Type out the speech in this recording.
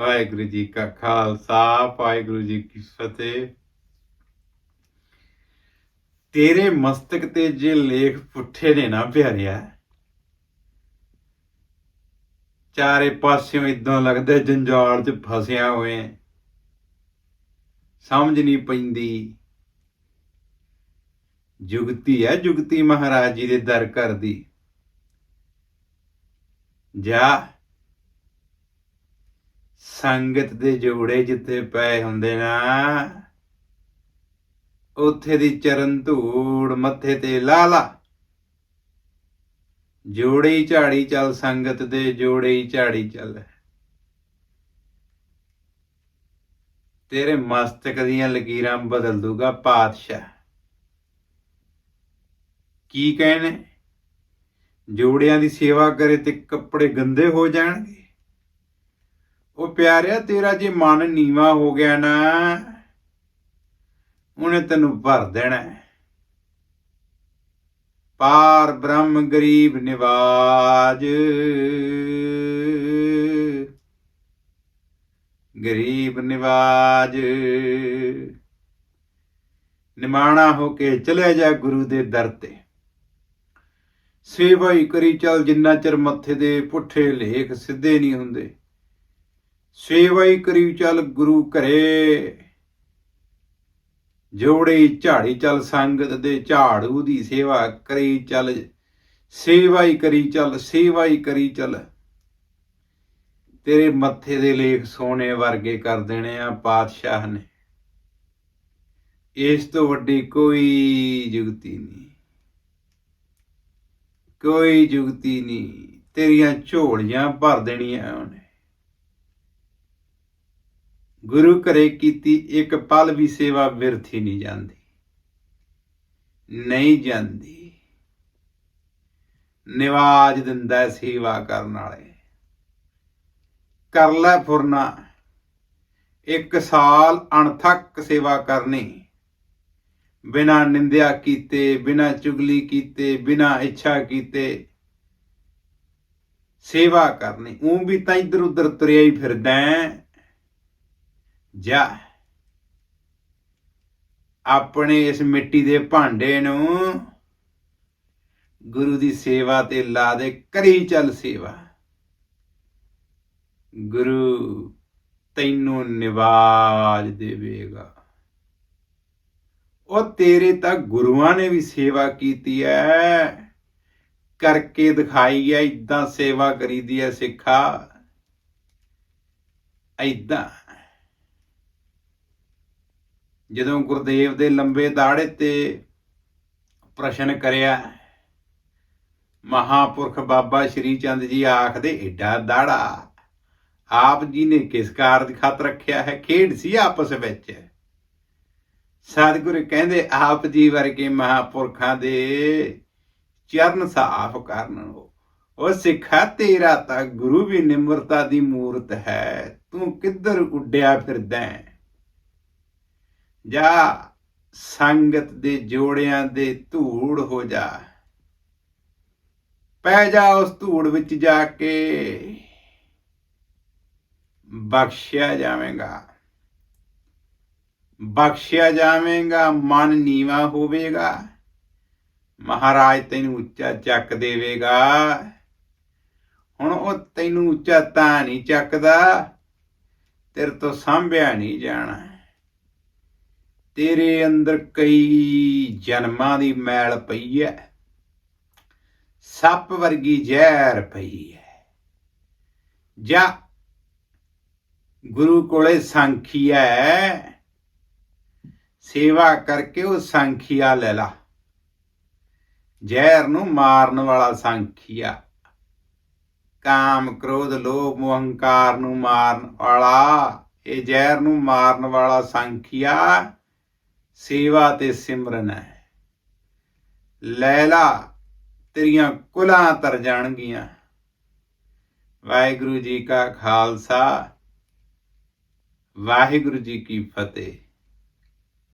ਵਾਹਿਗੁਰੂ ਜੀ ਕਾ ਖਾਲਸਾ, ਵਾਹਿਗੁਰੂ ਜੀ ਕੀ ਫਤਿਹ। ਤੇਰੇ ਮਸਤਕ ਤੇ ਜੇ ਲੇਖ ਪੁੱਠੇ ਨੇ ਨਾ ਪਿਆਰਿਆ, ਚਾਰੇ ਪਾਸਿਓਂ ਇਦਾਂ ਲੱਗਦਾ ਜੰਜਾਲ 'ਚ ਫਸਿਆ ਹੋਏ ਸਮਝ ਨਹੀਂ ਪੈਂਦੀ। ਜੁਗਤੀ ਹੈ, ਜੁਗਤੀ ਮਹਾਰਾਜ ਜੀ ਦੇ ਦਰ ਕਰਦੀ ਜਾ ਸੰਗਤ ਦੇ ਜੋੜੇ ਜਿੱਥੇ ਪਏ ਹੁੰਦੇ ਨਾ, ਉਥੇ ਦੀ ਚਰਨ ਧੂੜ ਮੱਥੇ ਤੇ ਲਾ ਲਾ। ਜੋੜੇ ਝਾੜੀ ਚੱਲ, ਸੰਗਤ ਦੇ ਜੋੜੇ ਝਾੜੀ ਚੱਲ। ਤੇਰੇ ਮਸਤਕ ਦੀਆਂ ਲਕੀਰਾਂ ਬਦਲ ਦੂਗਾ ਪਾਤਸ਼ਾਹ। ਕੀ ਕਹਿਣੇ? ਜੋੜਿਆਂ ਦੀ ਸੇਵਾ ਕਰੇ ਤੇ ਕੱਪੜੇ ਗੰਦੇ ਹੋ ਜਾਣਗੇ। ਉਹ ਪਿਆਰਿਆ, ਤੇਰਾ ਜੇ ਮਨ ਨੀਵਾ ਹੋ ਗਿਆ ਨਾ, ਉਹਨੇ ਤੈਨੂੰ ਭਰ ਦੇਣਾ ਪਾਰ ਬ੍ਰਹਮ ਗਰੀਬ ਨਿਵਾਜ ਗਰੀਬ ਨਿਵਾਜ। ਨਿਮਾਣਾ ਹੋ ਕੇ ਚਲੇ ਜਾ ਗੁਰੂ ਦੇ ਦਰ ਤੇ। ਸੇਵਾ ਹੀ ਕਰੀ ਚੱਲ, ਜਿੰਨਾ ਚਿਰ ਮੱਥੇ ਦੇ ਪੁੱਠੇ ਲੇਖ ਸਿੱਧੇ ਨਹੀਂ ਹੁੰਦੇ। ਸੇਵਾ ਕਰੀ ਚੱਲ ਗੁਰੂ ਘਰੇ। ਜੋੜੇ ਝਾੜੀ ਚੱਲ ਸੰਗਤ ਦੇ ਝਾੜੂ ਦੀ ਸੇਵਾ ਕਰੀ ਚੱਲ। ਸੇਵਾ ਹੀ ਕਰੀ ਚੱਲ ਸੇਵਾ ਹੀ ਕਰੀ ਚੱਲ। ਤੇਰੇ ਮੱਥੇ ਦੇ ਲੇਖ ਸੋਨੇ ਵਰਗੇ ਕਰ ਦੇਣੇ ਆ ਪਾਤਸ਼ਾਹ ਨੇ। ਇਸ ਤੋਂ ਵੱਡੀ ਕੋਈ ਜੁਗਤੀ ਨਹੀਂ। ਕੋਈ ਜੁਗਤੀ ਨਹੀਂ। ਤੇਰੀਆਂ ਝੋਲੀਆਂ ਭਰ ਦੇਣੀਆਂ ਉਹਨੇ। ਗੁਰੂ ਘਰੇ ਕੀਤੀ ਇੱਕ ਪਲ ਵੀ ਸੇਵਾ ਵਿਰਥੀ ਨਹੀਂ ਜਾਂਦੀ। ਨਹੀਂ ਜਾਂਦੀ। ਨਿਵਾਜ ਦਿੰਦਾ ਸੇਵਾ ਕਰਨ ਵਾਲੇ। ਕਰ ਲੈ ਫੁਰਨਾ। ਇੱਕ ਸਾਲ ਅਣਥੱਕ ਸੇਵਾ ਕਰਨੀ। ਬਿਨਾ ਨਿੰਦਿਆ ਕੀਤੇ, ਬਿਨਾ ਚੁਗਲੀ ਕੀਤੇ, ਬਿਨਾ ਇੱਛਾ ਕੀਤੇ ਸੇਵਾ ਕਰਨੀ। ਉਹ ਵੀ ਤਾਂ ਇਧਰ ਉਧਰ ਤੁਰਿਆ ਹੀ ਫਿਰਦਾ ਜਾ। ਆਪਣੇ ਇਸ ਮਿੱਟੀ ਦੇ ਭਾਂਡੇ ਨੂੰ ਗੁਰੂ ਦੀ ਸੇਵਾ ਤੇ ਲਾ ਦੇ ਕਰੀ ਚੱਲ ਸੇਵਾ। ਗੁਰੂ ਤੈਨੂੰ ਨਿਵਾਜ ਦੇਵੇਗਾ। ਉਹ ਤੇਰੇ ਤਾਂ ਗੁਰੂਆਂ ਨੇ ਵੀ ਸੇਵਾ ਕੀਤੀ ਐ। ਕਰਕੇ ਦਿਖਾਈ ਐ ਇਦਾਂ ਸੇਵਾ ਕਰੀਦੀ ਐ ਸਿੱਖਾ। ਇਦਾਂ ਜਦੋਂ ਗੁਰਦੇਵ ਦੇ ਲੰਬੇ ਦਾੜੇ ਤੇ ਪ੍ਰਸ਼ਨ ਕਰਿਆ, ਮਹਾਪੁਰਖ ਬਾਬਾ ਸ਼੍ਰੀ ਚੰਦ ਜੀ ਆਖਦੇ, ਏਡਾ ਦਾੜਾ, ਆਪ ਜੀ ਨੇ ਕਿਸ ਕਾਰਜ ਖਾਤਰ ਰੱਖਿਆ ਹੈ? ਖੇਡ ਸੀ ਆਪਸ ਵਿੱਚ? ਸਤਿਗੁਰੂ ਕਹਿੰਦੇ, ਆਪ ਜੀ ਵਰਗੇ ਮਹਾਪੁਰਖਾਂ ਦੇ ਚਰਨ ਸਾਫ਼ ਕਰਨ ਉਹ ਉਹ ਸਿੱਖਾ ਤੇਰਾ ਤਾਂ ਗੁਰੂ ਵੀ ਨਿਮਰਤਾ ਦੀ ਮੂਰਤ ਹੈ। ਤੂੰ ਕਿੱਧਰ ਉੱਡਿਆ ਫਿਰਦਾ ਹੈ? ਜਾ ਸੰਗਤ ਦੇ ਜੋੜਿਆਂ ਦੇ ਧੂੜ ਹੋ ਜਾ। ਪੈ ਜਾ ਉਸ ਧੂੜ ਵਿੱਚ ਜਾ ਕੇ। ਬਖਸ਼ਿਆ ਜਾਵੇਗਾ। ਬਖਸ਼ਿਆ ਜਾਵੇਗਾ, ਮਨ ਨੀਵਾ ਹੋਵੇਗਾ। ਮਹਾਰਾਜ ਤੈਨੂੰ ਉੱਚਾ ਚੱਕ ਦੇਵੇਗਾ। ਹੁਣ ਉਹ ਤੈਨੂੰ ਉੱਚਾ ਤਾਂ ਨਹੀਂ ਚੱਕਦਾ, ਤੇਰੇ ਤੋਂ ਸਾਂਭਿਆ ਨਹੀਂ ਜਾਣਾ। ਤੇਰੇ ਅੰਦਰ ਕਈ ਜਨਮਾਂ ਦੀ ਮੈਲ ਪਈ ਹੈ ਸੱਪ ਵਰਗੀ ਜ਼ਹਿਰ ਪਈ ਹੈ ਜਾ ਗੁਰੂ ਕੋਲੇ ਸੰਖੀਆ ਹੈ ਸੇਵਾ ਕਰਕੇ ਉਹ ਸੰਖੀਆ ਲੈ ਲਾ। ਜ਼ਹਿਰ ਨੂੰ ਮਾਰਨ ਵਾਲਾ ਸੰਖੀਆ ਕਾਮ, ਕ੍ਰੋਧ, ਲੋਭ ਮੋਹ ਹੰਕਾਰ ਨੂੰ ਮਾਰਨ ਵਾਲਾ, ਇਹ ਜ਼ਹਿਰ ਨੂੰ ਮਾਰਨ ਵਾਲਾ ਸੰਖੀਆ ਸੇਵਾ ਤੇ ਸਿਮਰਨ ਹੈ। ਲੈਲਾ, ਤੇਰੀਆਂ ਕੁਲਾਂ ਤਰ ਜਾਣਗੀਆਂ। ਵਾਹਿਗੁਰੂ ਜੀ ਕਾ ਖਾਲਸਾ, ਵਾਹਿਗੁਰੂ ਜੀ ਕੀ ਫਤਿਹ।